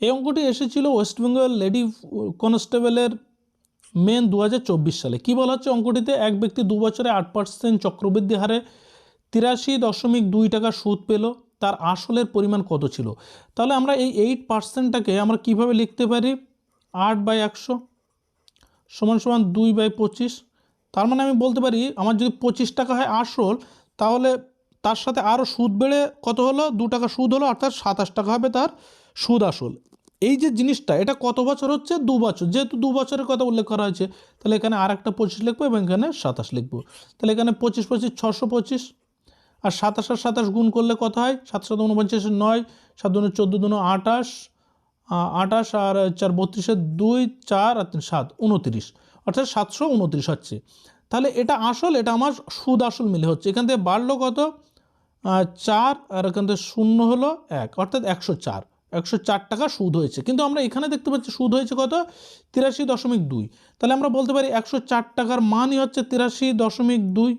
এই অঙ্কটি এসেছিল ওয়েস্ট বেঙ্গল লেডি কনস্টেবলের মেন দু হাজার চব্বিশ সালে। কী বলা হচ্ছে? অঙ্কটিতে এক ব্যক্তি দু বছরে আট পার্সেন্ট চক্রবৃদ্ধি হারে তিরাশি দশমিক দুই টাকা সুদ পেল। তার আসলের পরিমাণ কত ছিল? তাহলে আমরা এই এইট পার্সেন্টটাকে আমরা কীভাবে লিখতে পারি? আট বাই একশো সমান সমান দুই বাই পঁচিশ। তার মানে আমি বলতে পারি, আমার যদি পঁচিশ টাকা হয় আসল, তাহলে তার সাথে আরও সুদ বেড়ে কত হলো? দু টাকা সুদ হলো, অর্থাৎ সাতাশ টাকা হবে তার। সুদ আসল। এই যে জিনিসটা, এটা কত বছর হচ্ছে? দু বছর। যেহেতু দু বছরের কথা উল্লেখ করা হয়েছে, তাহলে এখানে আর একটা পঁচিশ লিখব এবং এখানে সাতাশ লিখব। তাহলে এখানে পঁচিশ পঁচিশ, ছশো পঁচিশ। আর সাতাশ আর সাতাশ গুণ করলে কত হয়? সাত সাত উনপঞ্চাশ নয়, সাত দুনো চোদ্দ দুনো আঠাশ, আ- আঠাশ আর চার বত্রিশের দুই, চার আর তিন, সাত, উনত্রিশ। অর্থাৎ সাতশো উনত্রিশ হচ্ছে। তাহলে এটা আসল, এটা আমার সুদ আসল মিলে হচ্ছে। এখান থেকে বাড়লো কত? চার আর এখান থেকে শূন্য হলো এক। অর্থাৎ একশো চার। একশো চার টাকা সুদ হয়েছে। কিন্তু আমরা এখানে দেখতে পাচ্ছি সুদ হয়েছে কত? তিরাশি দশমিক দুই। তাহলে আমরা বলতে পারি একশো চার টাকার মানই হচ্ছে তিরাশি দশমিক দুই।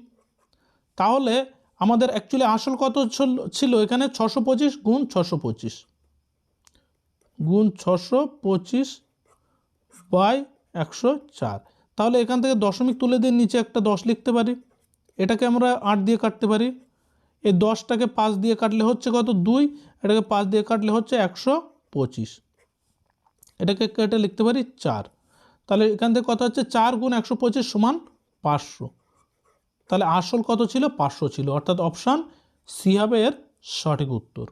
তাহলে আমাদের অ্যাকচুয়ালি আসল কত ছিল- এখানে ছশো পঁচিশ গুণ ছশো পঁচিশ। গুণ ছশো পঁচিশ বাই একশো চার। তাহলে এখান থেকে দশমিক তুলে দিয়ে নিচে একটা দশ লিখতে পারি। এটাকে আমরা আট দিয়ে কাটতে পারি। এই দশটাকে পাঁচ দিয়ে কাটলে হচ্ছে কত? দুই। এটাকে পাঁচ দিয়ে কাটলে হচ্ছে একশো পঁচিশ। এটাকে কেটে লিখতে পারি চার। তাহলে এখান থেকে কত হচ্ছে? চার গুণ একশো পঁচিশ সমান পাঁচশো। তাহলে আসল কত ছিল? পাঁচশো ছিল। অর্থাৎ অপশান সি হবে এর সঠিক উত্তর।